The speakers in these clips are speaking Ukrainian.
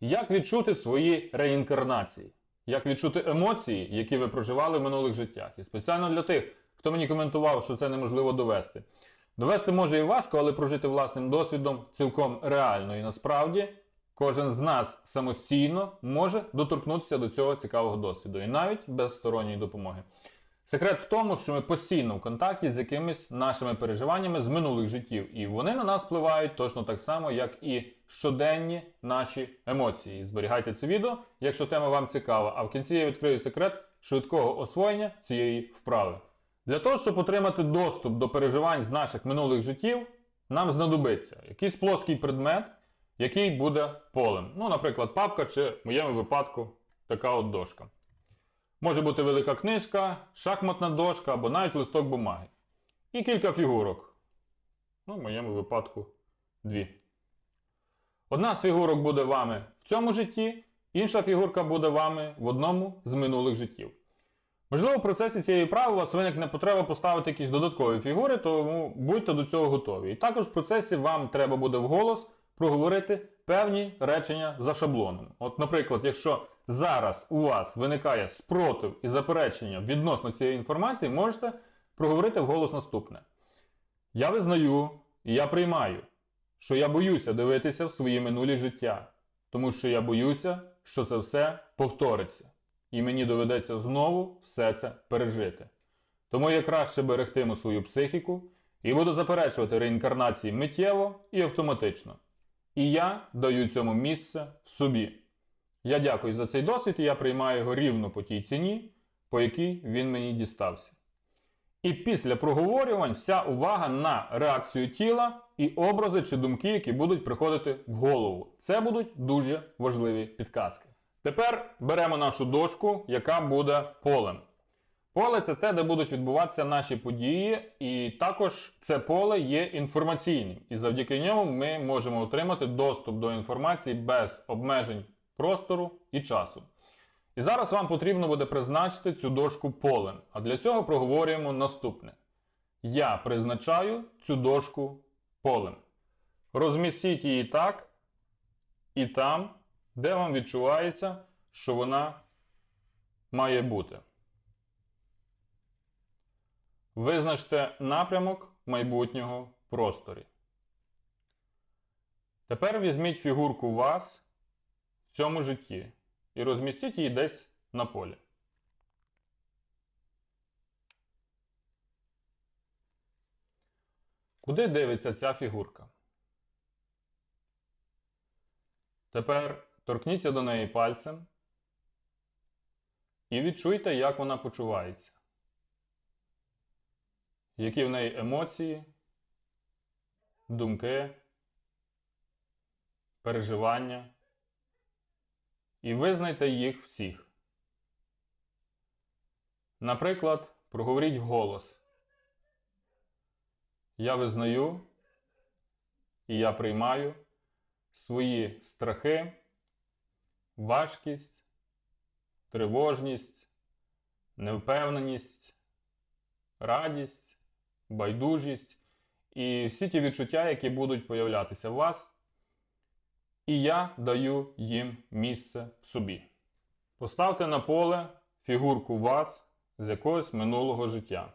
Як відчути свої реінкарнації? Як відчути емоції, які ви проживали в минулих життях? І спеціально для тих, хто мені коментував, що це неможливо довести. Довести може і важко, але прожити власним досвідом цілком реально. І насправді кожен з нас самостійно може доторкнутися до цього цікавого досвіду, і навіть без сторонньої допомоги. Секрет в тому, що ми постійно в контакті з якимись нашими переживаннями з минулих життів, і вони на нас впливають точно так само, як і щоденні наші емоції. Зберігайте це відео, якщо тема вам цікава. А в кінці я відкрию секрет швидкого освоєння цієї вправи. Для того, щоб отримати доступ до переживань з наших минулих життів, нам знадобиться якийсь плоский предмет, який буде полем. Ну, наприклад, папка чи в моєму випадку така от дошка. Може бути велика книжка, шахматна дошка або навіть листок бумаги. І кілька фігурок. Ну, в моєму випадку дві. Одна з фігурок буде вами в цьому житті, інша фігурка буде вами в одному з минулих життів. Можливо, в процесі цієї вправи у вас виникне потреба поставити якісь додаткові фігури, тому будьте до цього готові. І також в процесі вам треба буде вголос проговорити певні речення за шаблоном. От, наприклад, якщо зараз у вас виникає спротив і заперечення відносно цієї інформації, можете проговорити вголос наступне. Я визнаю і я приймаю, що я боюся дивитися в свої минулі життя, тому що я боюся, що це все повториться, і мені доведеться знову все це пережити. Тому я краще берегтиму свою психіку і буду заперечувати реінкарнації миттєво і автоматично. І я даю цьому місце в собі. Я дякую за цей досвід і я приймаю його рівно по тій ціні, по якій він мені дістався. І після проговорювань вся увага на реакцію тіла і образи чи думки, які будуть приходити в голову. Це будуть дуже важливі підказки. Тепер беремо нашу дошку, яка буде полем. Поле це те, де будуть відбуватися наші події, і також це поле є інформаційним. І завдяки ньому ми можемо отримати доступ до інформації без обмежень простору і часу. І зараз вам потрібно буде призначити цю дошку полем. А для цього проговорюємо наступне: Я призначаю цю дошку полем. Розмістіть її так і там, де вам відчувається, що вона має бути. Визначте напрямок майбутнього просторі. Тепер візьміть фігурку вас в цьому житті і розмістіть її десь на полі. Куди дивиться ця фігурка? Тепер торкніться до неї пальцем і відчуйте, як вона почувається. Які в неї емоції, думки, переживання. І визнайте їх всіх. Наприклад, проговоріть вголос. Я визнаю і я приймаю свої страхи, важкість, тривожність, невпевненість, радість, байдужість і всі ті відчуття, які будуть появлятися в вас. І я даю їм місце в собі. Поставте на поле фігурку вас з якогось минулого життя.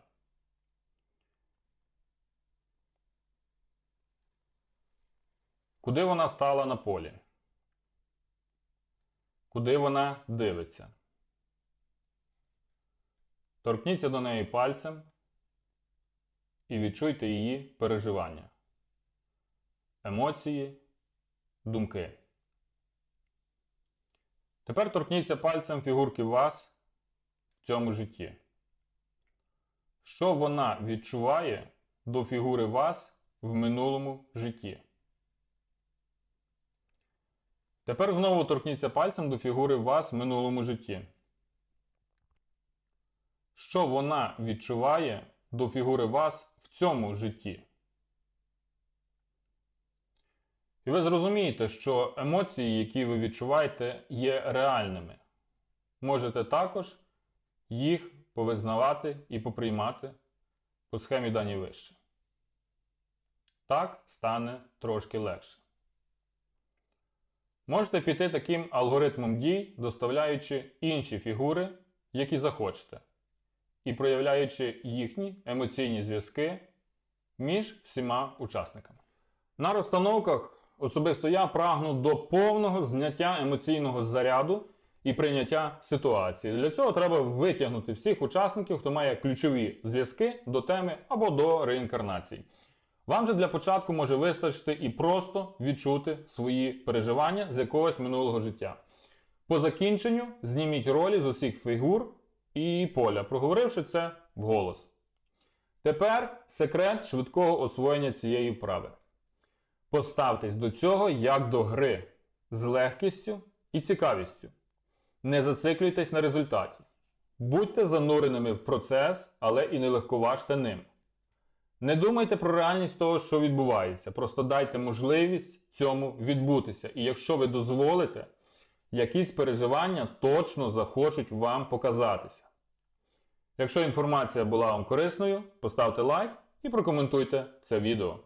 Куди вона стала на полі? Куди вона дивиться? Торкніться до неї пальцем і відчуйте її переживання, емоції, думки. Тепер торкніться пальцем фігурки вас в цьому житті. Що вона відчуває до фігури вас в минулому житті? Тепер знову торкніться пальцем до фігури вас в минулому житті. Що вона відчуває до фігури вас в цьому житті? І ви зрозумієте, що емоції, які ви відчуваєте, є реальними. Можете також їх повизнавати і поприймати по схемі дані вище. Так стане трошки легше. Можете піти таким алгоритмом дій, доставляючи інші фігури, які захочете, і проявляючи їхні емоційні зв'язки між всіма учасниками. На розстановках особисто я прагну до повного зняття емоційного заряду і прийняття ситуації. Для цього треба витягнути всіх учасників, хто має ключові зв'язки до теми або до реінкарнації. Вам же для початку може вистачити і просто відчути свої переживання з якогось минулого життя. По закінченню зніміть ролі з усіх фігур і поля, проговоривши це вголос. Тепер секрет швидкого освоєння цієї вправи. Поставтесь до цього як до гри з легкістю і цікавістю. Не зациклюйтесь на результаті. Будьте зануреними в процес, але і не легковажте ним. Не думайте про реальність того, що відбувається. Просто дайте можливість цьому відбутися. І якщо ви дозволите, якісь переживання точно захочуть вам показатися. Якщо інформація була вам корисною, поставте лайк і прокоментуйте це відео.